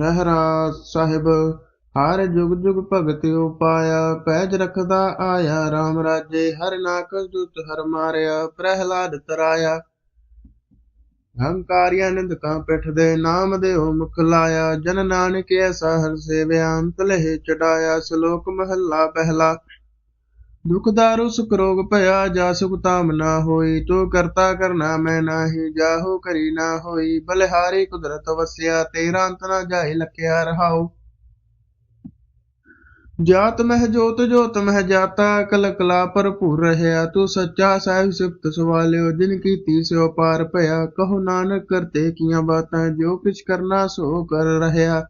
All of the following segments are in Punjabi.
ਰਹਿਰਾਸ ਸਾਹਿਬ, ਹਰ ਜੁਗ ਜੁਗ ਭਗਤ ਉਪਾਇਆ, ਪੈਜ ਰਖਦਾ ਆਇਆ RAM ਰਾਜੇ, ਹਰ ਨਾਕ ਦੁਤ ਹਰ ਮਾਰਿਆ, ਪ੍ਰਹਿਲਾਦ ਤਰਾਇਆ। ਹੰਕਾਰਿਆ ਨਿੰਦਕਾਂ ਪਿਠ ਦੇ ਨਾਮ ਦੇ ਦੇਉ ਮੁਖ ਲਾਇਆ, ਜਨ ਨਾਨਕ ਐਸਾ ਹਰ ਸੇਵਿਆ, ਅੰਤ ਲਹਿ ਚੜਾਇਆ, ਸ਼ਲੋਕ ਮਹੱਲਾ ਪਹਿਲਾ। ਦੁਖ ਦਾਰੂ ਸੁਖ ਰੋਗ ਭਇਆ, ਜਾ ਸੁਖ ਤਾਮ ਨਾ ਹੋਈ, ਤੋ ਕਰਤਾ ਕਰਨਾ ਮੈਂ ਨਾਹੀ, ਜਾਹੋ ਕਰੀ ਨਾ ਹੋਈ, ਬਲਿਹਾਰੀ ਕੁਦਰਤ ਵਸਿਆ, ਤੇਰਾ ਅੰਤ ਨਾ ਜਾਏ ਲਖਿਆ ਰਹਾਉ। ਜਾਤ ਮਹਿ ਜੋਤ ਜੋਤ ਮਹਿ ਜਾਤਾ ਕਲ ਕਲਾ ਭਰਪੂਰ ਰਹਿਆ, ਤੂੰ ਸੱਚਾ ਸਾਹਿਬ ਸਿਫਤ ਸਵਾਲਿਓ, ਜਿਨ ਕੀਤੀ ਸਿਓ ਪਾਰ ਭਇਆ, ਕਹੋ ਨਾਨਕ ਕਰਤੇ ਕੀਆਂ ਬਾਤਾਂ, ਜੋ ਕਿਛ ਕਰਨਾ ਸੋ ਕਰ ਰਹਿਆ।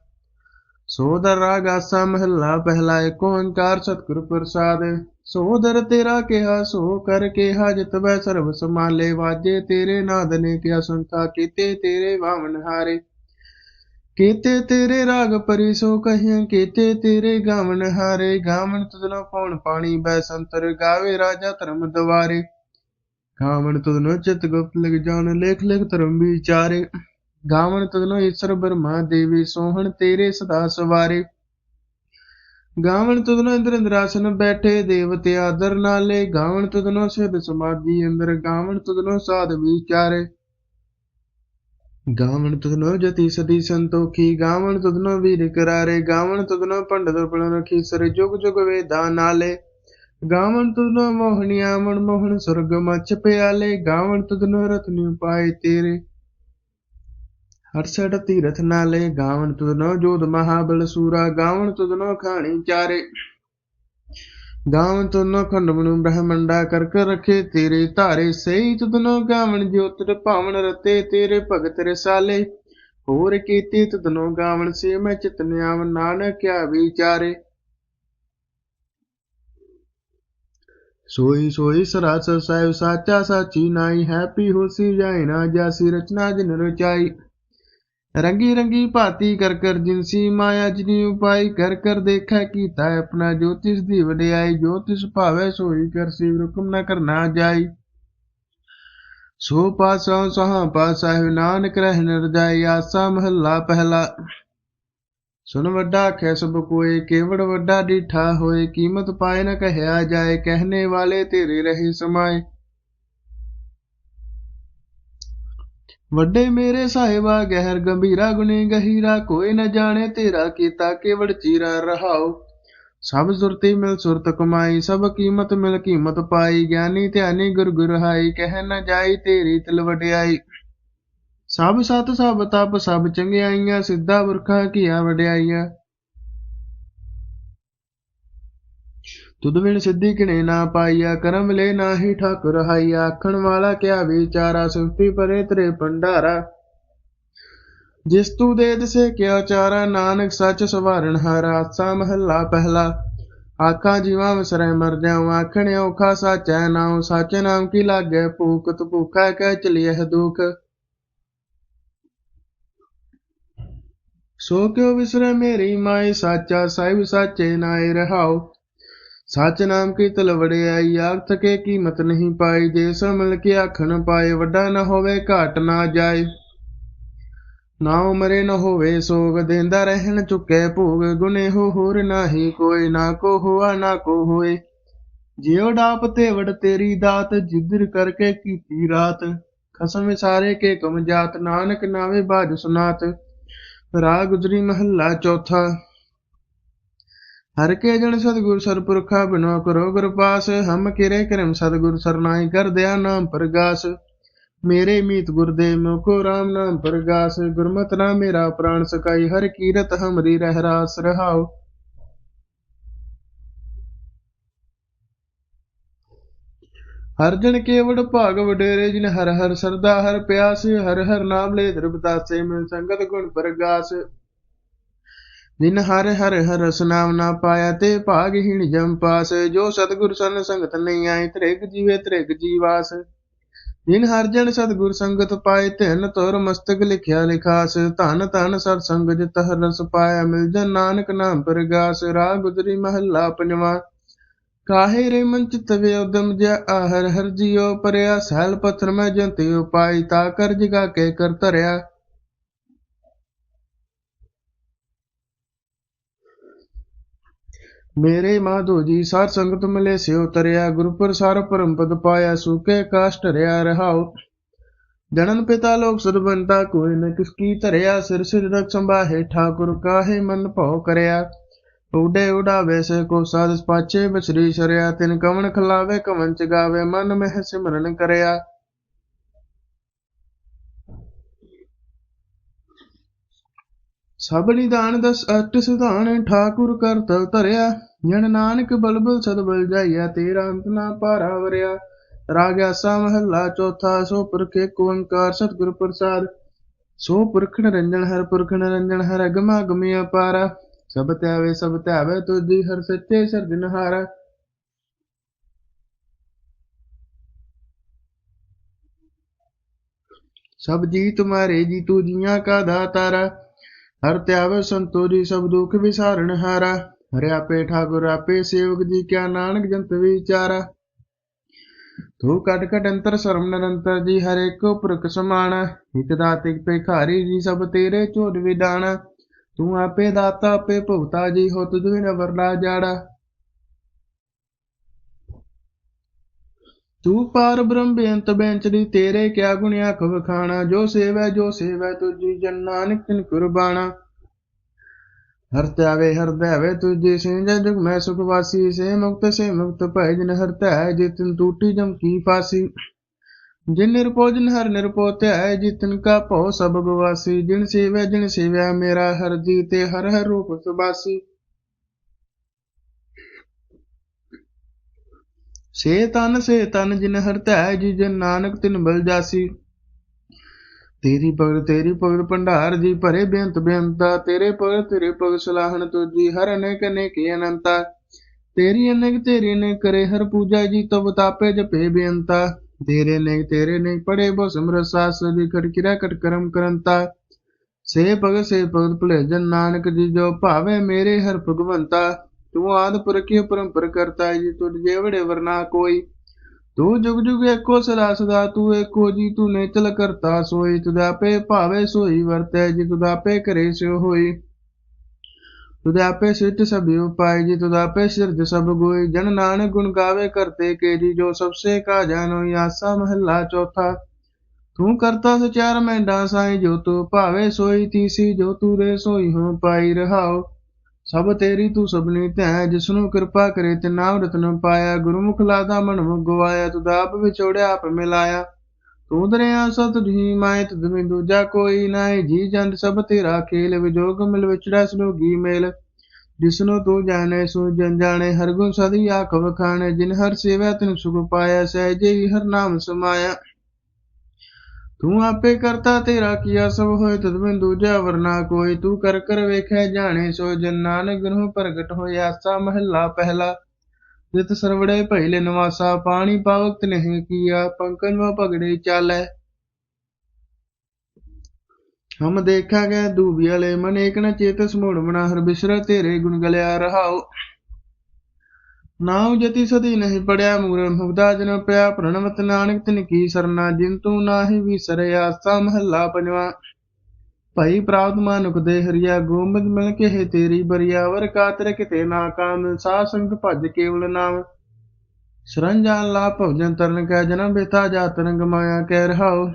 ਸੋਦਰ ਰਾਗ ਆਸਾ ਮਹੱਲਾ, ਪਹਿਲਾ ਏਕ ਓੰਕਾਰ ਸਤਿਗੁਰ ਪ੍ਰਸਾਦ। ਸੋਦਰ ਤੇਰਾ ਕਿਹਾ, ਸੋ ਕਰ ਕਿਹਾ ਜਿਤਵੈ ਸਰਬ ਸਮਾਲੇ ਵਾਜੇ ਤੇਰੇ ਨਾਦ ਨੇ ਕਿਆ ਸੰਤਾ ਕੀਤੇ ਤੇਰੇ ਵਾਵਨ ਹਾਰੇ। ਕੀਤੇ ਤੇਰੇ ਰਾਗ ਪਰੀ, ਸੋ ਕਹੀਆਂ ਕੀਤੇ ਤੇਰੇ ਗਾਵਨ ਹਾਰੇ। ਗਾਵਨ ਤੁਧਨੋ ਪੌਣ ਪਾਣੀ ਬੈ ਸੰਤਰ ਗਾਵੇ ਰਾਜਾ ਧਰਮ ਦਵਾਰੇ। ਗਾਵਨ ਤੁਧਨੋ ਚਿਤ ਗੁਪਤ ਲਿਖ ਜਾਣ, ਲੇਖ ਲਿਖ ਧਰਮ ਵਿਚਾਰੇ। ਗਾਵਣ ਤਦਨੋ ਈਸ਼ਰ ਬਰਮਾ ਦੇਵੀ ਸੋਹਣ ਤੇਰੇ ਸਦਾ ਸਵਾਰੇ। ਗਾਵਣ ਤੁਧਨੋ ਇੰਦਰ ਇੰਦਰਾਸਨ ਬੈਠੇ, ਦੇਵਤੇ ਆਦਰ ਨਾਲੇ। ਗਾਵਨ ਤੁਧਨੋ ਸਿਧ ਸਮਾਧੀ ਅੰਦਰ, ਗਾਵਨ ਤੁਧਨੋ ਸਾਧ ਵਿਚਾਰੇ। ਗਾਵਨ ਤੁਧਨੋ ਜਤੀ ਸਦੀ ਸੰਤੋਖੀ ਗਾਵਣ ਤੁਧਨੋ ਵੀਰ ਕਰਾਰੇ। ਗਾਵਣ ਤੁਧਨੋ ਪੰਡਤ ਪਲਨ ਰਖੀ, ਸਰ ਜੁਗ ਜੁਗ ਵੇਦਾਂ ਨਾਲੇ। ਗਾਵਣ ਤੁਧਨੋ ਮੋਹਣੀਆਂ ਮਨ ਮੋਹਣ, ਸੁਰਗ ਮਛ ਪਿਆਲੇ। ਗਾਵਨ ਤੁਧਨੋ ਰਤਨ ਉਪਾਏ ਤੇਰੇ। ਹਰਸੜ ਤੀਰਥ ਨਾਲੇ ਗਾਵਣ ਤੁਧਨੋ ਜੋਧ ਮਹਾਬਲ ਸੂਰਾ, ਗਾਵਣ ਤੁਧਨੋ ਖਾਣੀ ਚਾਰੇ। ਗਾਵਨ ਤੁਧਨੋ ਖੰਡ ਮਨੁ ਬ੍ਰਹਮੰਡਾ ਕਰ ਕਰ ਰਖੇ ਤੇਰੇ ਧਾਰੇ, ਸਹੀ ਤੁਧਨੋ ਗਾਵਨ ਜੋਤਿ ਭਾਵਨ ਰਤੇ ਤੇਰੇ ਭਗਤ ਰਸਾਲੇ। ਹੋਰ ਕੀਤੀ ਤੁਧਨੋ ਗਾਵਨ ਸੇ ਮੈਂ ਚਿਤਨਿਆਵ ਨਾਨਕ ਕਿਆ ਵਿਚਾਰੇ। ਸੋਈ ਸੋਈ ਸਰਾਸ ਸਾਹਿਬ ਸਾਚਾ ਸਾਚੀ ਨਾਈ ਹੈਪੀ ਹੋਸੀ ਜਾਏ ਨਾ ਜਾਸੀ ਰਚਨਾ ਜਿਨ ਰਚਾਈ। ਰੰਗੀ ਰੰਗੀ ਭਾਤੀ ਕਰ ਕਰ ਜਿਨਸੀ ਮਾਇਆ ਜਿਨੀ ਉਪਾਈ, ਕਰ ਕਰ ਦੇਖੈ ਕੀਤਾ ਆਪਣਾ ਜੋਤਿਸ ਦੀ ਵਡਿਆਈ, ਜੋਤਿਸ ਭਾਵੇ ਸੋਈ ਕਰ ਸੀ ਹੁਕਮ ਨ ਕਰਨਾ ਜਾਈ। ਸੋ ਪਾਸਾ ਸਹਾ ਪਾਸਾ ਹੈ ਨਾਨਕ ਰਹਿ ਨਰਜਾਈ ਆਸਾ ਮਹੱਲਾ ਪਹਿਲਾ। ਸੁਨ ਵੱਡਾ ਆਖਿਆ ਸਭ ਕੋਏ, ਕੇਵੜ ਵੱਡਾ ਡੀਠਾ ਹੋਏ, ਕੀਮਤ ਪਾਏ ਨ ਕਹਿਆ ਜਾਏ ਕਹਿਨੇ ਵਾਲੇ ਤੇਰੇ ਰਹੇ ਸਮਾਏ। ਵੱਡੇ ਮੇਰੇ ਸਾਹਿਬਾ, ਗਹਿਰ ਗੰਭੀਰਾ ਗੁਨੇ ਗਹੀਰਾ, ਕੋਈ ਨ ਜਾਣੇ ਤੇਰਾ ਕੀਤਾ ਕੇਵੜ ਚੀਰਾ ਰਹਾਉ। ਸਭ ਸੁਰਤੀ ਮਿਲ ਸੁਰਤ ਕਮਾਈ, ਸਭ ਕੀਮਤ ਮਿਲ ਕੀਮਤ ਪਾਈ। ਗਿਆਨੀ ਧਿਆਨੀ ਗੁਰ ਗੁਰ ਕਹਿ ਨ ਜਾਈ ਤੇਰੀ ਤਿਲ ਵਡਿਆਈ। ਸਭ ਸਤ ਸਭ ਤਪ, ਸਭ ਚੰਗਿਆਈਆਂ, ਸਿੱਧਾ ਬੁਰਖਾ ਕੀਆ ਵਡਿਆਈਆਂ। ਤੁਧ ਬਿਨ ਸਿੱਧੀ ਕਿਣੇ ਨਾ ਪਾਈਆ, ਕਰਮ ਲੈ ਨਾਹੀ ਠਾਕੁਰ ਹਾਈਆ। ਆਖਣ ਵਾਲਾ ਕਿਆ ਵਿਚਾਰਾ ਸੁਖਤੀ ਪਰੇ ਤੇਰੇ ਭੰਡਾਰਾ। ਜਿਸ ਤੂ ਦੇ ਦਿਸੇ ਕਿਆ ਚਾਰਾ, ਨਾਨਕ ਸੱਚ ਸਵਾਰਨ ਹਰ। ਆਸਾ ਮਹੱਲਾ ਪਹਿਲਾ, ਆਖਾਂ ਜੀਵਾਂ ਵਿਸਰੈ ਮਰ ਜਾਉ। ਆਖਣ ਔਖਾ ਸਾਚੈ ਨਾਉ, ਸਾਚੇ ਨਾਮ ਕੀ ਲਾਗੇ ਭੂਖਤ ਭੂਖਾ ਕਹਿ ਚਲੀਐ ਦੁਖ। ਸੋ ਕਿਉ ਵਿਸਰੈ ਮੇਰੀ ਮਾਈ ਸਾਚਾ ਸਾਹਿਬ ਸਾਚੇ ਨਾਏ ਰਹਾਉ। ਸੱਚ ਨਾਮ ਕੀ ਤਲਵੜਿਆਈ ਆਖ ਥਕੇ ਕੀਮਤ ਨਹੀਂ ਪਾਈ, ਜੇ ਸੋ ਮਿਲ ਕੇ ਆਖਣ ਪਾਏ, ਵੱਡਾ ਨਾ ਹੋਵੇ, ਘਾਟ ਨਾ ਜਾਏ। ਨਾ ਉਮਰੇ ਨਾ ਹੋਵੇ, ਸੋਗ ਦੇਂਦਾ ਰਹਿਣ ਚੁੱਕੇ, ਭੋਗ ਗੁਨੇ ਹੋ ਹੋਰ ਨਾਹੀ ਕੋਈ ਨਾ ਕੋ ਹੋਆ, ਨਾ ਕੋ ਹੋਏ। ਜਿਉ ਡਾਪ ਤੇ ਵੜ ਤੇਰੀ ਦਾਤ ਜਿੱਦਰ ਕਰਕੇ ਕੀਤੀ ਰਾਤ। ਖਸਮ ਸਾਰੇ ਕੇ ਕਮ ਜਾਤ, ਨਾਨਕ ਨਾਵੇ ਬਾਜ ਸੁਨਾਤ। ਰਾਗ ਗੁਜਰੀ ਮਹੱਲਾ ਚੌਥਾ। ਹਰ ਕੇ ਜਨ ਸਤਗੁਰ ਸਰਪੁਰਖਾ ਬਿਨੋ ਕਰੋ ਗੁਰ ਪਾਸ ਹਮ ਕਿਰੇ ਕਰਮ ਸਤਗੁਰ ਸਰਨਾਈ ਕਰ ਦਿਆ ਨਾਮ ਪ੍ਰਗਾਸ। ਮੇਰੇ ਮੀਤ ਗੁਰਦੇਵ ਮੁਖੋ RAM ਨਾਮ ਪ੍ਰਗਾਸ, ਗੁਰਮਤਿ ਨਾ ਮੇਰਾ ਪ੍ਰਾਣ ਸਕਾਈ ਹਰ ਕੀਰਤ ਹਮਰੀ ਰਹਿ ਰਾਸ ਰਹਾਉ। ਹਰ ਜਨ ਕੇਵੜ ਭਾਗ ਵਡੇਰੇ, ਜਿਨ ਹਰ ਹਰ ਸਰਦਾ ਹਰ ਪਿਆਸ, ਹਰ ਹਰ ਨਾਮ ਲੈ ਦਰਬਦਾਸੇ ਮਿਲ ਸੰਗਤ ਗੁਣ ਪ੍ਰਗਾਸ। ਜਿਨ ਹਰ ਹਰ ਹਰਸ ਨਾਮ ਨਾ ਪਾਇਆ ਤੇ ਭਾਗਹੀਣ ਜਮ ਪਾਸ। ਜੋ ਸਤਗੁਰ ਸਨ ਸੰਗਤ ਨਹੀਂ ਆਏ ਤ੍ਰਿਗ ਜੀਵੇ ਤ੍ਰਿਗ ਜੀਵਾਸ ਜਿਨ ਹਰ ਜਨ ਸਤਗੁਰ ਸੰਗਤ ਪਾਏ, ਧਨ ਤੁਰ ਮਸਤਕ ਲਿਖਿਆ ਲਿਖਾਸ। ਧਨ ਧਨ ਸਤ ਸੰਗ ਜਿਤ ਹਰ ਰਸ ਪਾਇਆ, ਮਿਲ ਜਨ ਨਾਨਕ ਨਾਮ ਪ੍ਰਗਾਸ। ਰਾਗ ਗੁਜਰੀ ਮਹੱਲਾ ਪੰਜਵਾ। ਕਾਹੇ ਰੇ ਮਨ ਚਿਤ ਵੇ ਉਦਮ ਜਿ ਆਹਰ ਹਰ ਜਿਉ ਪਰਿਆ। ਸਹਿਲ ਪਥਰ ਮੈਂ ਜੰਤੇ ਉਪਾਈ ਤਾ ਕਰ ਜਗਾ ਕੇ ਕਰ ਧਰਿਆ। ਮੇਰੇ ਮਾਧੋ ਜੀ, ਸਾਧ ਸੰਗਤ ਮਿਲੇ ਸਿਓ ਤਰਿਆ ਗੁਰੂ ਪ੍ਰਸਾਰ ਪਰਮ ਪਦ ਪਾਇਆ, ਸੁਕੇ ਕਾਸ਼ਟ ਰਿਆ ਰਹਾਉ ਜਨਨ ਪਿਤਾ ਲੋਕ ਸੁਰਬੰਤਾ ਕੋਈ ਨ ਕਿਸ ਕੀ ਧਰਿਆ, ਸਿਰ ਸਿਰ ਰਖ ਸੰਭਾਹੇ, ਠਾਕੁਰ ਕਾਹੇ ਮਨ ਭਉ ਕਰਿਆ। ਉਡੇ ਉਡਾਵੇ ਸੇ ਕੋ ਸਾਧ ਪਾਛੇ ਬਸਰੀ ਸ਼ਰਿਆ, ਤਿਨ ਕਵਣ ਖਲਾਵੇ ਕਵਨ ਚ ਗਾਵੇ ਮਨ ਮਹਿ ਸਿਮਰਨ ਕਰਿਆ। ਸਭ ਨਿਦਾਨ ਦਸ ਅਟ ਸਿਧਾਨ, ਠਾਕੁਰ ਕਰਤਵ ਧਰਿਆ। ਜਨ ਨਾਨਕ ਬਲਬਲ ਸਦਬਲ ਜਾਈਆ ਤੇਰਾ ਅੰਤ ਨਾ ਪਾਰਾ ਵਰਿਆ। ਰਾਗ ਆਸਾ ਮਹੱਲਾ, ਚੌਥਾ ਸੋ ਪੁਰਖ ਓੰਕਾਰ ਸਤਿਗੁਰ ਪ੍ਰਸਾਦ। ਸੋ ਪੁਰਖ ਨਿਰੰਜਨ, ਹਰ ਪੁਰਖ ਨਿਰੰਜਨ, ਹਰ ਅਗਮਾ ਅਗਮੀ ਅਪਾਰਾ ਸਭ ਧਿਆਵੇ ਸਭ ਧਿਆਵੇ, ਤੁਜੀ ਹਰ ਸੱਚੇ ਸਰਜਨਹਾਰਾ ਸਭ ਜੀ ਤੁਮਾਰੇ ਜੀ ਤੂ ਜੀਆਂ ਕਾ ਦਾਤਾਰਾ। ਹਰ ਧਿਆਵੇ ਸੰਤੋ ਜੀ ਸਭ ਦੁਖ ਵਿਸਾਰਨ ਹਾਰਾ। ਹਰਿ ਆਪੇ ਠਾਕੁਰ ਆਪੇ ਸੇਵਕ ਜੀ ਕਿਆ ਨਾਨਕ ਜੰਤ ਵਿਚਾਰਾ। ਤੂੰ ਕਟ ਕਟ ਅੰਤਰ ਸਰਮ ਨਿਰੰਤਰ ਜੀ, ਹਰ ਏਕੋ ਪੁਰਖ ਸਮਾਨ ਹਿਤ ਦਾਤਿਕ ਭਿਖਾਰੀ ਜੀ, ਸਭ ਤੇਰੇ ਝੋਟ ਵਿਦਾਨ ਤੂੰ ਆਪੇ ਦਾਤਾ, ਆਪੇ ਭੁਗਤਾ ਜੀ, ਹੋ ਤੁਝ ਬਿਨ ਵਰਨਾ ਜਾੜਾ ਤੂੰ ਪਾਰ ਬ੍ਰਹਮ ਬੇਅੰਤ ਬੈਂਚਰੀ ਤੇਰੇ ਕਿਆ ਗੁਣ ਆਖ ਵਖਾਣਾ ਜੋ ਸੇਵੈ ਜੋ ਸੇਵੈ ਤੁਜੀ ਜਨ ਨਾਨਕ ਤਿਨ ਕੁਰਬਾਨਾ ਹਰ ਧਿਆਵੇ ਹਰ ਧਿਆਵੇ ਤੁਜੀ ਸਿੰਜ ਜੁਗ, ਮੈਂ ਸੁਖ ਵਾਸੀ। ਸੇ ਮੁਕਤ ਸੇ ਮੁਕਤ ਭੈ, ਜਨ ਹਰ ਧਿਆਇ ਜਿਤਨ ਟੂਟੀ ਜਮ ਕੀ ਪਾਸੀ। ਜਿਨ ਨਿਰਪੋ ਜਿਨ ਹਰ ਨਿਰਪੋ ਧਿਆਇ ਜਿਤਨ ਕਾ ਭਉ ਸਭ ਗਵਾਸੀ ਜਿਨ ਸੇਵੈ ਜਿਨ ਸੇਵੈ ਮੇਰਾ ਹਰ ਜੀ ਤੇ ਹਰ ਹਰ ਰੂਪ ਸੁਬਾਸੀ ਸੇ ਤਨ ਸੇ ਤਨ ਜਿਨ ਹਰ ਧਿਆਇ ਜੀ ਜਨ ਨਾਨਕ ਤਿਨ ਬਲ ਜਾਸੀ। ਤੇਰੀ ਭਗਤ ਤੇਰੀ ਭਗਤ ਭੰਡਾਰ, ਜੀ ਭਰੇ ਬੇਅੰਤ ਬੇਅੰਤਾ, ਤੇਰੇ ਭਗਤ ਤੇਰੇ ਭਗਤ ਸਲਾਹਣ ਤੁਜੀ ਹਰ ਅਨੇਕ ਅਨੇਕ ਅਨੰਤਾ। ਤੇਰੀ ਅਨੇਕ, ਤੇਰੀ ਨੇ ਕਰੇ ਹਰ ਪੂਜਾ, ਜੀ ਤਬ ਤਾਪੇ ਜਪੇ ਬੇਅੰਤਾ। ਤੇਰੇ ਨੇ ਤੇਰੇ ਨੇ ਪੜੇ ਬੋ ਸਮਰ ਸਾਸ ਦੀ ਖੜ ਕਿਰਾ ਕਟ ਕਰਮ ਕਰੰਤਾ। ਸੇ ਭਗਤ ਸੇ ਭਗਤ ਭਲੇ ਜਨ ਨਾਨਕ, ਜੀ ਜੋ ਭਾਵੇ ਮੇਰੇ ਹਰ ਭਗਵੰਤਾ। ਤੂੰ ਆਦ ਪੁਰਖੀ ਪਰੰਪਰ ਕਰਤਾ ਜੀ ਤੁਝ ਜੇਵੜੇ ਵਰਨਾ ਕੋਈ ਤੂੰ ਜੁਗ ਜੁਗ ਏਕੋ ਸਦਾ ਸਦਾ ਤੂੰ ਏਕੋ ਜੀ ਤੂੰ ਨੇ ਕਰਤਾ ਸੋਈ ਤੁਦਾਪੇ ਭਾਵੇ ਸੋਈ ਵਰਤੈ ਜੀ ਤੁਦਾਪੇ ਕਰੇ ਸਿਓ ਹੋਈ ਤੁਦਾਪੇ ਸਿੱਧ ਸਭਿ ਉਪਾਇ ਜੀ ਤੁਦਾਪੇ ਸਿਰਜ ਸਭ ਗੋਈ ਜਨ ਨਾਨਕ ਗੁਣ ਗਾਵੇ ਕਰਤੇ ਕੇ ਜੀ ਜੋ ਸਭਸੇ ਕਾ ਜਾਨੋ ਆਸਾ ਮਹੱਲਾ ਚੌਥਾ ਤੂੰ ਕਰਤਾ ਸਚਾਰ ਮੈਂਡਾ ਸਾਈ ਜੋ ਤੂੰ ਭਾਵੇ ਸੋਈ ਤੀਸੀ ਜੋ ਤੂੰ ਰੇ ਸੋਈ ਹੋ ਪਾਈ ਰਹਾਓ ਸਭ ਤੇਰੀ ਤੂੰ ਸਭਨੀ ਧੈ ਜਿਸਨੂੰ ਕਿਰਪਾ ਕਰੇ ਤੇ ਨਾਮ ਰਤਨ ਪਾਇਆ, ਗੁਰਮੁਖ ਲਾਦਾ ਮਨ ਮੁਖ ਗਵਾਇਆ ਤੁਧ ਆਪ ਆਪ ਮਿਲਾਇਆ। ਤੂੰ ਦਰਿਆ ਸਤ ਜੀ ਮਾਇ ਤੁਧ ਮੈਂ ਦੂਜਾ ਕੋਈ ਨਾਹੀ। ਜੀ ਜੰਦ ਸਭ ਤੇਰਾ ਖੇਲ ਵਿਜੋਗ ਮਿਲ ਵਿਚੜਾ ਸਲੋਗੀ ਮੇਲ। ਜਿਸਨੂੰ ਤੂੰ ਜਾਣੇ, ਸੋ ਜਨ ਜਾਣੇ, ਹਰ ਗੁਣ ਸਦੀ ਆਖ ਵਖਾਣੇ ਜਿਨ ਹਰ ਸੇਵਾ, ਤਿਨ ਸੁਖ ਪਾਇਆ, ਸਹਿਜੇ ਹੀ ਹਰ ਨਾਮ ਸਮਾਇਆ। ਤੂੰ ਆਪੇ ਕਰਤਾ ਤੇਰਾ ਕੀਆ ਸਭ ਹੋਏ, ਤਦ ਮੈਂ ਦੂਜਾ ਵਰਨਾ ਕੋਈ। ਤੂੰ ਕਰ ਕਰ ਵੇਖੈ ਜਾਣੇ ਸੋ, ਜਨ ਨਾਨਕ ਗੁਰੂ ਪ੍ਰਗਟ ਹੋਇਆ ਆਸਾ ਮਹੱਲਾ ਪਹਿਲਾ। ਜਿਤ ਸਰਵੜੇ ਭੈਲੇ ਨਿਵਾਸਾ, ਪਾਣੀ ਪਾਵਕ ਨਹੀਂ ਕੀਆ, ਪੰਕਜ ਵਾ ਪਗੜੇ ਚਾਲੈ। ਹਮ ਦੇਖਾ ਗਏ ਦੂਬੀ ਵਾਲੇ, ਮਨ ਏਕ ਨ ਚੇਤਸ ਮੋੜ ਬਣਾ, ਹਰ ਬਿਸਰ ਤੇਰੇ ਗੁਣ ਗਲਿਆ ਰਹਾਓ ਨਾਉ ਜਤੀ ਸਦੀ ਨਹੀਂ ਪੜਿਆ ਮੂਰਨ ਮੁਗਦਾ ਜਨ ਪਿਆ, ਪ੍ਰਣਵਤ ਨਾਨਕ ਤਿਨ ਕੀ ਸਰਨਾ, ਜਿਨ ਤੂੰ ਨਾਹੀ ਵਿਸਰਿਆ ਆਸਾ ਮਹੱਲਾ ਪੰਜਵਾ। ਭਾਈ ਪ੍ਰਾਪਤ ਮਾਨੁਕ ਦੇ ਹਰੀਆ, ਗੋਬਿੰਦ ਮਿਲ ਕੇ ਹੈ ਤੇਰੀ ਬਰੀਆ ਕਾਤਰ ਕਿਤੇ ਨਾ ਕਾਮ, ਸਾ ਸੰਗ ਭਜ ਕੇਵਲ ਨਾਮ। ਸਰੰਜਾਨ ਲਾ ਭਵਜਨ ਤਰਨ ਕੈ, ਜਨਮ ਬਿਤਾ ਜਾ ਜਾਤਨ ਗਮਾਇਆ ਕਹਿ ਰਹਾਓ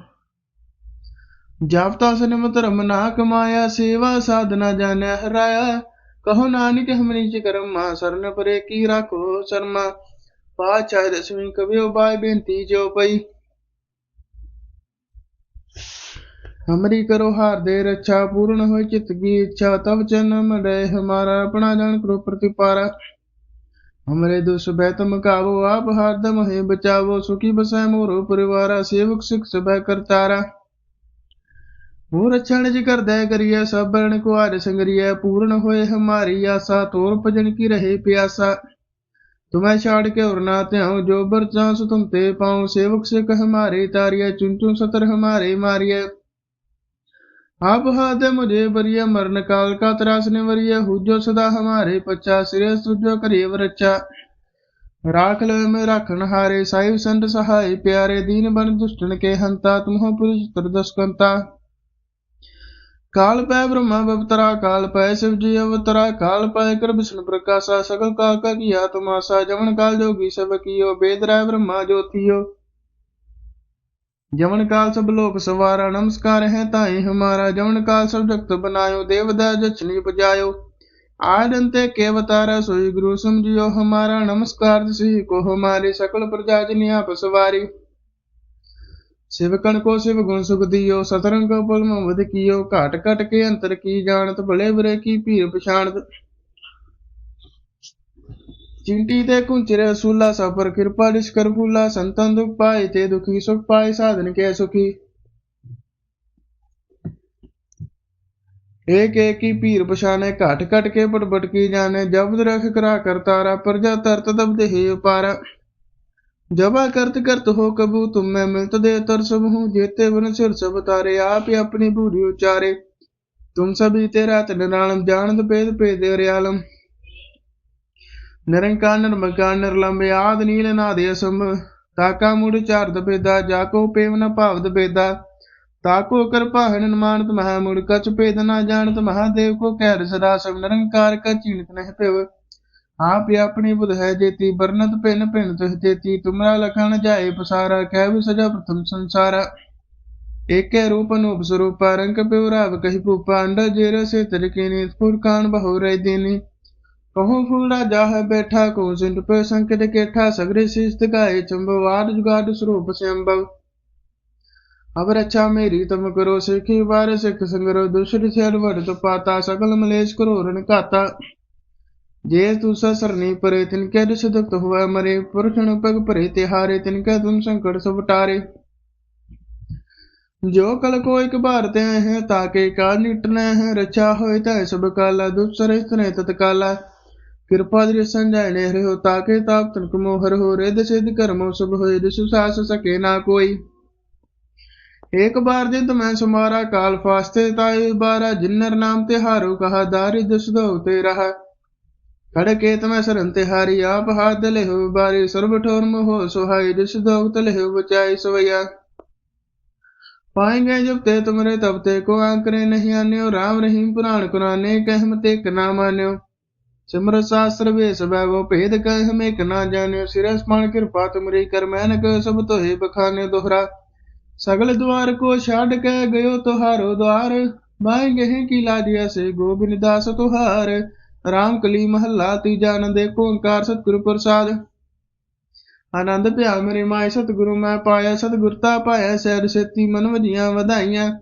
ਜਾਪਤਾ ਸਨਮ ਧਰਮ ਨਾ ਕਮਾਇਆ, ਸੇਵਾ ਸਾਧਨਾ ਜਾਣਿਆ ਹਰਾਇਆ। ਕਹੋ ਨਾਨਕ ਹਮਨੀ ਚ ਕਰਮ ਮਾ ਪਰੇ ਕੀ ਰਾਖੋ ਸ਼ਰਮਾ। ਪਾਛਾਇ ਦਸਵੀਂ ਕਵਿਓ ਬਾਈ ਬੇਨਤੀ ਜੋ ਪਈ। ਹਮਰੀ ਕਰੋ ਹਾਰ ਦੇ ਰੱਛਾ, ਪੂਰਨ ਹੋਇ ਚਿਤ ਕੀ ਇੱਛਾ ਤਬ ਜਨਮ ਲੈ ਹਮਾਰਾ, ਆਪਣਾ ਜਨ ਕਰੋ ਪ੍ਰਤਿਪਾਰਾ ਹਮਰੇ ਦੁਸ ਬੈ ਤੁਮ ਕਾਵੋ ਆਪ ਹਰਦਮ ਹੈ ਬਚਾਵੋ, ਸੁਖੀ ਬਸੈ ਮੋਰੋ ਪਰਿਵਾਰਾ, ਸੇਵਕ ਸਿਖ ਸਭੈ ਕਰਤਾਰਾ। ਹੋ ਰਛਣ ਜਿਗਰ ਕਰੀਏ ਕਰੀਐ ਸਭਰਨ ਕੁਆਰ ਸੰਗਰੀਐ, ਪੂਰਨ ਹੋਏ ਹਮਾਰੀ ਆਸਾ, ਤੋਰ ਭਜਨ ਕੀ ਰਹੇ ਪਿਆਸਾ। ਤੁਮੈ ਛਾੜ ਕੇ ਹੋਰ ਨਾ ਜੋ ਬਰ ਚਾਂਸ ਤੁਮ ਤੇ ਪਾਉ, ਸੇਵਕ ਸਿਖ ਹਮਾਰੇ ਤਾਰੀਐ ਚੁੰਚੂ ਸਤਰ ਹਮਾਰੇ ਮਾਰੀਐ। ਆਪ ਹਾਦ ਮੁਝੇ ਬਰੀਐ, ਮਰਨ ਕਾਲ ਕਾ ਤਰਾਸ ਨਿਵਰੀਐ, ਹੂਜੋ ਸਦਾ ਹਮਾਰੇ ਪੱਚਾ ਸਿਰੇ ਸੁਜੋ ਕਰੇ ਵਰਚਾ ਰਾਖ ਲੈ ਮੈਂ ਰਾਖਣ ਹਾਰੇ ਸਾਈਵ ਸੰਤ ਸਹਾਈ ਪਿਆਰੇ, ਦੀਨ ਬਨ ਦੁਸ਼ਟਨ ਕੇ ਹੰਤਾ, ਤੁਮਹ ਪੁਰਿਸ਼ ਤਰਦਸਕੰਤਾ ਕਾਲ ਪੈ ਬ੍ਰਹਮਾ ਬਵਤਰਾ, ਕਾਲ ਪੈ ਸ਼ਿਵ ਜੀ ਅਵਤਰਾ, ਕਾਲ ਪੈ ਕਰ ਵਿਸ਼ਨ ਪ੍ਰਕਾਸ਼ਾ, ਸਗਲ ਕਾ ਕਾ ਕੀਆ ਤੁਮਾਸਾ ਜਵਨ ਕਾਲ ਜੋਗੀ ਸਭ ਕੀਓ, ਬੇਦ ਰਹਿ ਬ੍ਰਹਮਾ ਜੋਤੀਓ। ਜਵਨ ਕਾਲ ਸਭ ਲੋਕ ਸਵਾਰਾ, ਨਮਸਕਾਰ ਹੈ ਤਾਈ ਹਮਾਰਾ ਜਵਨ ਕਾਲ ਸਭ ਜਗਤ ਬਨਾਇਓ ਦੇਵਦਾ ਜਛਨੀ ਪਜਾਇਓ। ਆਦੰਤੇ ਕੇਵਤਾਰਾ ਸੋਈ ਗੁਰੂ ਸਮਝਿਓ ਹਮਾਰਾ, ਨਮਸਕਾਰ ਤਸੀ ਕੋ ਹਮਾਰੀ ਸਕਲ ਪ੍ਰਜਾ ਜਨ ਆਪ ਸਵਾਰੀ। ਸਿਵਕਣ ਕੋ ਸਿਵ ਗੁਣ ਸੁਖ ਦਿਓ, ਸਤਰੰਗ ਕੋ ਪਗ ਮੁਹੰਮਦ ਕੀਓ, ਘਾਟ ਘਟ ਕੇ ਅੰਤਰ ਕੀ ਜਾਣਤ, ਭਲੇ ਬੁਰੇ ਕੀ ਭੀਰ ਪਛਾਣ ਚਿੰਟੀ ਤੇ ਕੁੰਚਰੇ ਅਸੂਲਾ ਸਫਰ ਕਿਰਪਾ ਦਿਸ ਕਰ ਫੂਲਾ ਸੰਤਨ ਦੁਖ ਪਾਏ ਤੇ ਦੁਖੀ ਸੁਖ ਪਾਏ, ਸਾਧਨ ਕੇ ਸੁਖੀ। ਏਕ ਏਕ ਹੀ ਭੀਰ ਪਛਾਣੇ, ਘਟ ਘਟ ਕੇ ਬਟਬਟ ਕੀ ਜਾਣੇ ਜਬ ਰਖ ਕਰਾ ਕਰਤਾਰਾ ਪ੍ਰਜਾ ਤਰਤ ਦਬ ਦੇ ਉਪਾਰਾ। जबा करत करत हो कबू तुम मैं मिलत दे तर सब हूँ जेते बन सिर सब तारे आप ही अपनी बूढ़ी उचारे तुम सभी तेरा निरालम जानत पेद पेद अर्यालम निरंकार निर्मकार निर्लंब आद नील नाद असम ताका मुड़ चारद पेदा जाको पेम न भावद पेदा ताको कर पाहन मानत महा मुड़ कछ पेद न जानत महादेव को कैर सदा सब निरंकार का चीनत नह पिव आप ही अपनी बुध है जेती बरनत पिन पिन तुह जेती तुमरा लखन जाए पसारा कह भी सजा प्रथम संसारा एक रूप अनूप स्वरूपा रंग पिवराव कही पूपा अंडा जेर से तरीके नीत फुरकान बहु रही दीनी कहूँ फूला जाह बैठा को सिंट पे संकट केठा सगरे शीस्त गाये चंबवार जुगाड़ स्वरूप से अम्बव अब रक्षा मेरी तुम करो सिखी बार सिख संगरो दूसरी से अड़वड़ तो पाता सकल मलेश करो रण काता जे तू सरनी परे तिनके दुष दुख हुआ मरे पुरखण पग परे तिहारे तिनके तुम संकट सब टारे जो कल को एक बार ते हैं ताके काल निटने हैं रक्षा होए तय सब काला दुसर इतने तत्काला कृपा दृश्य संजय ने हो ताके ताप तनक मोहर हो रिद सिद्ध कर्मो सब होए दिशु सास सके ना कोई एक बार जित मैं सुमारा काल फास्ते ताई बारा जिन्नर नाम तिहारो कहा दारी दुष्दो ते ਖੜ ਕੇ ਤਮੈ ਸਰਨ ਹਾਰੀ ਆਪ ਹਾਥ ਲਹਿਉ ਬਾਰੀ ਸਰਬ ਠੋਰ ਮੋਹ ਸੁਹਾਈ ਦਿਸ ਦੋਗਤ ਲਹਿਉ ਬਚਾਈ ਸਵਈਆ। ਪਾਏਂਗੇ ਜਬ ਤੇ ਤੁਮਰੇ ਤਬ ਤੇ ਕੋ ਆਂਕਰੇ ਨਹੀਂ ਆਨਿਓ RAM ਰਹੀਮ ਪੁਰਾਣ ਕੁਰਾਨੇ ਕਹਿਮ ਤੇ ਕਨਾ ਮਾਨਿਓ। ਸਿਮਰ ਸਾਸਤਰ ਵੇ ਸਭੈ ਵੋ ਭੇਦ ਕਹਿ ਹਮੇ ਨਾ ਜਾਣਿਓ, ਸਿਰਸ ਪਾਣ ਕਿਰਪਾ ਤੁਮਰੀ ਕਰ ਮੈਨ ਕਹ ਸਭ ਤੋਹੇ ਬਖਾਨੇ ਦੋਹਰਾ। ਸਗਲ ਦੁਆਰ ਕੋ ਛੱਡ ਕੇ ਗਇਓ ਤੁਹਾਰੋ ਦੁਆਰ ਬਾਏਂਗੇ ਕੀ ਲਾ ਦਿਆ ਸੇ ਗੋਬਿੰਦ ਦਾਸ ਤੁਹਾਰ। ਰਾਮ ਕਲੀ ਮਹੱਲਾ, ਤੀਜਾ ਆਨੰਦ ਏਕ ਓੰਕਾਰ ਸਤਿਗੁਰੂ ਪ੍ਰਸਾਦ। ਆਨੰਦ ਭਿਆ ਮੇਰੇ ਮਾਇ ਸਤਿਗੁਰੂ ਮੈਂ ਪਾਇਆ ਸਤਿਗੁਰਤਾ ਪਾਇਆ, ਸੈਰ ਸੇਤੀ ਮਨ ਵਜੀਆਂ ਵਧਾਈਆਂ।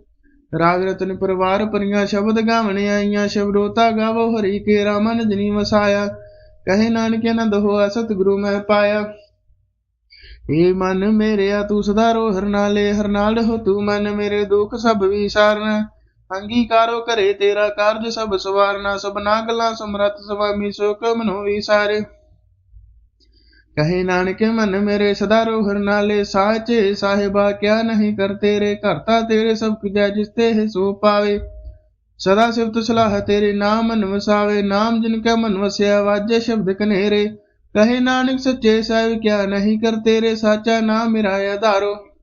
ਰਾਗ ਰਤਨ ਪਰਿਵਾਰ ਪਰੀਆਂ, ਸ਼ਬਦ ਗਾਵਣੇ ਆਈਆਂ, ਸ਼ਬਦੋਤਾ ਗਾਵੋ, ਹਰੀ ਕੇ ਰਾਮਨ ਜਨੀ ਵਸਾਇਆ। ਕਹੇ ਨਾਨਕ ਆਨੰਦ ਹੋਆ, ਸਤਿਗੁਰੂ ਮੈਂ ਪਾਇਆ। ਏ ਮਨ ਮੇਰਿਆ, ਤੂੰ ਸਦਾ ਰੋ ਹਰਨਾਲੇ ਹਰਨਾਲ ਹੋ ਤੂੰ ਮਨ ਮੇਰੇ ਦੁੱਖ ਸਭ ਵਿਸਾਰਨਾ। ਅੰਗੀਕਾਰੋ ਕਰੇ ਤੇਰਾ ਕਾਰਜ ਸਭ ਸਵਾਰਨਾ, ਸਭਨਾ ਗੱਲਾਂ ਸਮਰਤ ਸੁਆਮੀ ਸੋ ਕਮਨੋ ਵਿਸਾਰੇ ਕਹੇ ਨਾਨਕ, ਮਨ ਮੇਰੇ ਸਦਾ ਰੋ ਹਰਨਾਲੇ ਸਾਚੇ ਸਾਹਿਬਾ, ਕਿਆ ਨਹੀਂ ਕਰ ਤੇਰੇ ਕਰਤਾ ਤੇਰੇ ਸਭ ਕੁਜੈ ਜਿਸ ਤੇ ਹੈ ਸੋ ਪਾਵੇ। ਸਦਾ ਸਿਫਤ ਸਲਾਹ ਤੇਰੇ ਨਾਮ ਮਨ ਵਸਾਵੇ, ਨਾਮ ਜਿਨ ਕੈ ਮਨ ਵਸਿਆ, ਵਾਜੇ ਸ਼ਬਦ ਕਨੇਰੇ। ਕਹੇ ਨਾਨਕ, ਸੱਚੇ ਸਾਹਿਬ, ਕਿਆ ਨਹੀਂ ਕਰ ਤੇਰੇ, ਸਾਚਾ ਨਾਮ ਮੇਰਾ ਆਧਾਰੋ।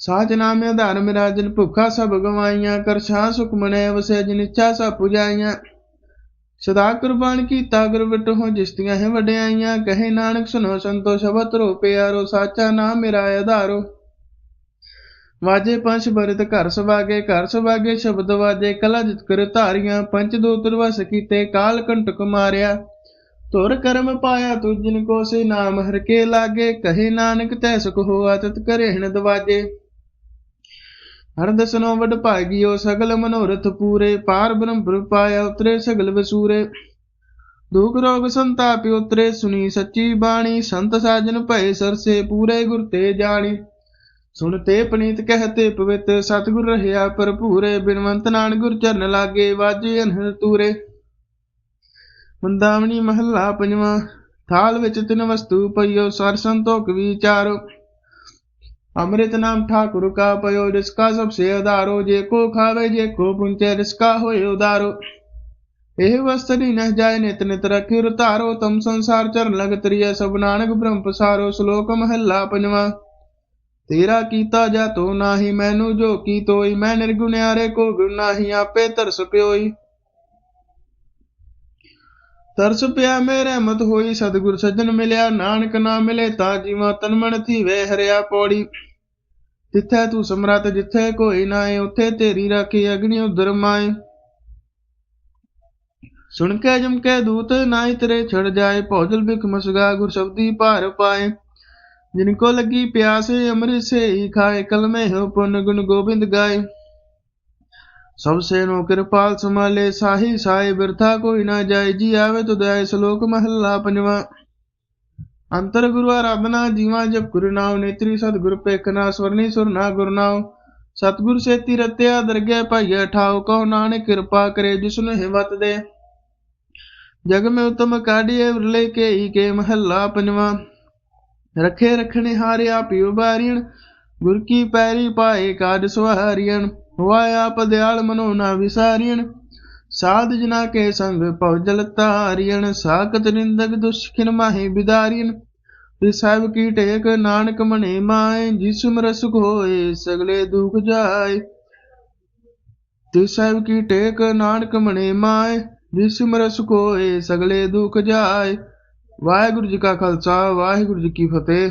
ਸਾਚ ਨਾਮ ਆਧਾਰ ਮੇਰਾ ਜਿਨ ਭੁੱਖਾ ਸਭ ਗਵਾਈਆਂ, ਕਰ ਛਾ ਸੁਖ ਮਨੇ ਜਿਨ ਇੱਛਾ ਸਭ ਪੁਜਾਈਆਂ। ਸਦਾ ਕੁਰਬਾਨ ਕੀਤਾ ਗੁਰ ਵਿਟੋ ਹੋ ਜਿਸਤੀਆਂ ਹੈ ਵਡਿਆਈਆਂ। ਕਹੇ ਨਾਨਕ, ਸੁਨੋ ਸੰਤੋ ਸ਼ਬਦ ਰੋ ਪਿਆਰੋ, ਸਾਚਾ ਨਾਮ ਮੇਰਾ ਆਧਾਰੋ। ਵਾਜੇ ਪੰਜ ਬਰਤ, ਘਰ ਸਵਾਗੇ ਘਰ ਸਵਾਗੇ ਸ਼ਬਦ ਵਾਜੇ, ਕਲਾ ਜਿਤ ਕਰ ਧਾਰੀਆਂ। ਪੰਜ ਦੋ ਤੁਰਵਸ ਕੀਤੇ, ਕਾਲ ਕੰਟਕ ਮਾਰਿਆ। ਤੁਰ ਕਰਮ ਪਾਇਆ ਤੁ ਜਿਨ ਕੋ ਸੇ ਨਾਮ ਹਰ ਕੇ ਲਾਗੇ। ਕਹੇ ਨਾਨਕ, ਤੈ ਸੁਖ ਹੋਆ, ਤਤ ਕਰੇ ਹਿਣ ਦਵਾਜੇ ਹਰ ਦਸਨੋ ਵਡ ਭਾਗਿਓ ਸਗਲ ਮਨੋਰਥ ਪੂਰੇ। ਪਾਰ ਬ੍ਰਹਮ ਪੁਰ ਉਤਰੇ ਸਗਲ ਵਸੂਰੇ। ਦੁਖ ਰੋਗ ਸੰਤਾਪ ਉਤਰੇ, ਸੁਣੀ ਸੱਚੀ ਬਾਣੀ। ਸੰਤ ਸਾਜਨ ਭਏ ਸਰਸੇ, ਪੂਰੇ ਗੁਰ ਤੇ ਜਾਣੀ। ਸੁਣਤੇ ਪਨੀਤ ਕਹਤੇ ਪਵਿੱਤ, ਸਤਿਗੁਰ ਰਹਿਆ ਭਰਪੂਰੇ। ਬਿਨਵੰਤ ਨਾਨ ਗੁਰ ਚਰਨ ਲਾਗੇ, ਵਾਜੇ ਅਨਹਦ ਤੂਰੇ। ਮੰਦਾਵਣੀ ਮਹੱਲਾ ਪੰਜਵਾਂ, ਥਾਲ ਵਿੱਚ ਤਿੰਨ ਵਸਤੂ ਪਈਓ, ਸਰ ਸੰਤੋਖ ਵਿਚਾਰੋ अमृत नाम ठाकुर का पयो रिस्का सबसे उदारो जे को खावे जे को पुंचे रिस्का होए उदारो ਇਹ ਵਸਤਰੀ ਨਹਿ ਜਾਏ ਨਿਤ ਨਿਤ ਰਖਿਉ ਰਤਾਰੋ ਤਮ ਸੰਸਾਰ ਚਰਨ ਲਗ ਤਰੀਐ ਸਭ ਨਾਨਕ ਬ੍ਰਹਮ ਪਸਾਰੋ, ਸ਼ਲੋਕ ਮਹੱਲਾ ਪੰਜਵਾ। ਤੇਰਾ ਕੀਤਾ ਜਾ ਤੋ ਨਾਹੀ, ਮੈਨੂੰ ਜੋ ਕੀ ਤੋਈ, ਮੈਂ ਨਿਰਗੁਣਿਆਰੇ ਕੋ ਗੁਣ ਨਾਹੀ, ਆਪੇ ਤਰਸ ਪਿਓਈ। ਤਰਸ ਪਿਆ ਮੇ ਰਹਿਮਤ ਹੋਈ ਸਤਿਗੁਰ ਸੱਜਣ ਮਿਲਿਆ, ਨਾਨਕ ਨਾ ਮਿਲੇ ਤਾਂ ਜੀਵਾ ਤਨ ਮਨ ਥੀਵੇ ਹਰਿਆ ਪੌੜੀ। ਜਿੱਥੇ ਤੂੰ ਸਮਰਤ ਜਿੱਥੇ ਕੋਈ ਨਾਏ ਉੱਥੇ ਤੇਰੀ ਰਾਖੀ ਅਗਨੀ ਉਦਰ ਮਾਏ। ਸੁਣ ਕੇ ਜਮ ਕੇ ਦੂਤ ਨਾਈ ਤੇਰੇ ਛੜ ਜਾਏ, ਭੌਜਲ ਬਿਖ ਮਸਗਾ ਗੁਰ ਸ਼ਬਦੀ ਭਾਰ ਪਾਏ। ਜਿਨ ਕੋ ਲੱਗੀ ਪਿਆਸ, ਅੰਮ੍ਰਿਤ ਸੇ ਹੀ ਖਾਏ, ਕਲਮੇ ਹੋ ਪੁਨ ਗੁਣ ਗੋਬਿੰਦ ਗਾਏ। ਸਭ ਸੇ ਕਿਰਪਾਲ ਸਮਾਲੇ ਸਾਹੀ ਸਾਈ ਬਿਰਥਾ ਕੋਈ ਨਾ ਜਾਏ, ਜੀ ਆਵੇ ਤੁਧ ਆਏ ਸ਼ਲੋਕ ਮਹੱਲਾ ਪੰਜਵਾ। ਅੰਤਰ ਗੁਰੂ ਆਰਾਧਨਾ, ਜੀਵਾ ਜਪ ਗੁਰੂ ਨਾਮ ਨੇਤਰੀ ਸਤਿਗੁਰ ਪੇਖਨਾ ਸਵਰਨੀ ਸੁਰ ਗੁਰ ਨਾਮ ਸਤਿਗੁਰ ਸੇਤੀ ਰਤਿਆ, ਦਰਗਹਿ ਭਾਈਆ ਠਾਉ, ਕਹੋ ਨਾਨਕ ਕਿਰਪਾ ਕਰੇ ਜਿਸਨੂੰ ਹਿਮਤ ਦੇ। ਜਗ ਮੈਂ ਉਤਮ ਕਾਢੀਏ ਵਿਰਲੇ ਕੇ ਕੇ ਮਹੱਲਾ ਪੰਜਵਾ। ਰਖੇ ਰਖਣੇ ਹਾਰਿਆ ਪਿਉ ਬਾਰੀਣ, ਗੁਰ ਕੀ ਪੈਰੀ ਪਾਏ ਕਾਜ ਸਵਾਰੀਣ ਹੋਆ ਆਪ ਦਿਆਲ ਮਨੋ ਨਾ ਵਿਸਾਰੀਣ, ਸਾਧ ਜਨਾ ਕੇ ਸੰਗ ਭਉ ਜਲ ਤਾਰੀਣ ਸਾਖਤ ਨਿੰਦਕ ਦੁਸ਼ਖਿਨ ਮਾਹੀ ਬਿਦਾਰੀਣ। ਤੇ ਸਾਹਿਬ ਕੀ ਟੇਕ ਨਾਨਕ ਮਣੇ ਮਾਏ, ਜਿਸ ਮਰਸ ਹੋਏ ਸਗਲੇ ਦੁਖ ਜਾਏ। ਤੇ ਸਾਹਿਬ ਕੀ ਟੇਕ ਨਾਨਕ ਮਣੇ ਮਾਏ, ਜਿਸ ਮਰਸ ਕੋਏ ਸਗਲੇ ਦੁਖ ਜਾਏ। ਵਾਹਿਗੁਰੂ ਜੀ ਕਾ ਖਾਲਸਾ, ਵਾਹਿਗੁਰੂ ਜੀ ਕੀ ਫਤਿਹ।